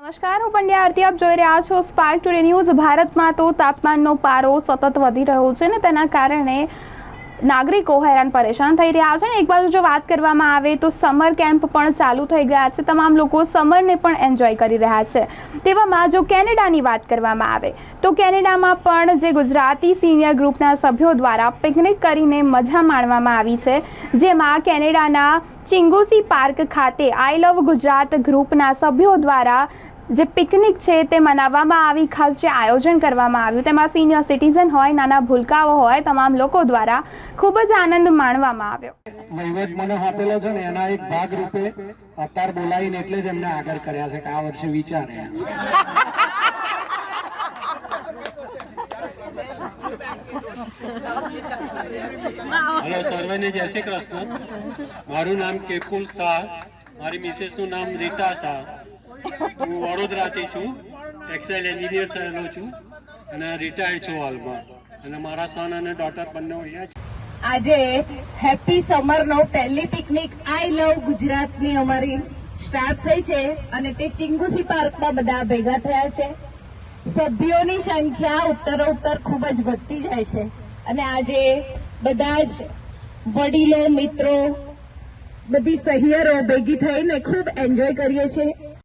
નમસ્કાર, હું પંડ્યા આરતી. આપ જોઈ રહ્યા છો સ્પાર્ક ટુડે ન્યૂઝ ભારતમાં તો તાપમાનનો પારો સતત વધી રહ્યો છે ને તેના કારણે નાગરિકો હેરાન પરેશાન થઈ રહ્યા છે ને એક બાજુ જો વાત કરવામાં આવે તો સમર કેમ્પ પણ ચાલુ થઈ ગયા છે. તમામ લોકો સમરને પણ એન્જોય કરી રહ્યા છે. તેવામાં જો કેનેડાની વાત કરવામાં આવે તો કેનેડામાં પણ જે ગુજરાતી સિનિયર ગ્રુપના સભ્યો દ્વારા પિકનિક કરીને મજા માણવામાં આવી છે. જેમાં કેનેડાના ચિંગુસી પાર્ક ખાતે આઈ લવ ગુજરાત ગ્રુપના સભ્યો દ્વારા જે પિકનિક છે તે મનાવવામાં આવી ખાસ જે આયોજન કરવામાં આવ્યું તેમાં સિનિયર સિટીઝન હોય નાના ભૂલકાઓ હોય તમામ લોકો દ્વારા ખૂબ જ આનંદ માણવામાં આવ્યો. વહીવટ મને આપેલો છે ને એના એક ભાગ રૂપે અત્યાર બોલાવીને એટલે જ એમને આગળ કર્યા છે કે આ વર્ષે વિચારે હેલો સર્વેને જય શ્રી કૃષ્ણ. મારું નામ કેપુલ શાહ મારી મિસેસનું નામ રીટા શાહ. હું વડોદરાથી છું. ટેક્સટાઇલ એન્જિનિયર થયેલો છું અને રિટાયર્ડ છું હાલમાં. અને મારા સન અને ડોટર બંને અહીંયા છે આજે હેપી સમરનો પહેલી પિકનિક આઈ લવ ગુજરાતની અમારી. સ્ટાર્ટ થઈ છે અને તે ચિંગુસી પાર્કમાં બધા ભેગા થયા છે. સભ્યોની સંખ્યા ઉત્તરોત્તર ખૂબ જ વધતી જાય છે. અને આજે બધા જ વડીલો, મિત્રો, બધી સહિયરો ભેગી થઈને ખૂબ એન્જોય કરીએ છીએ.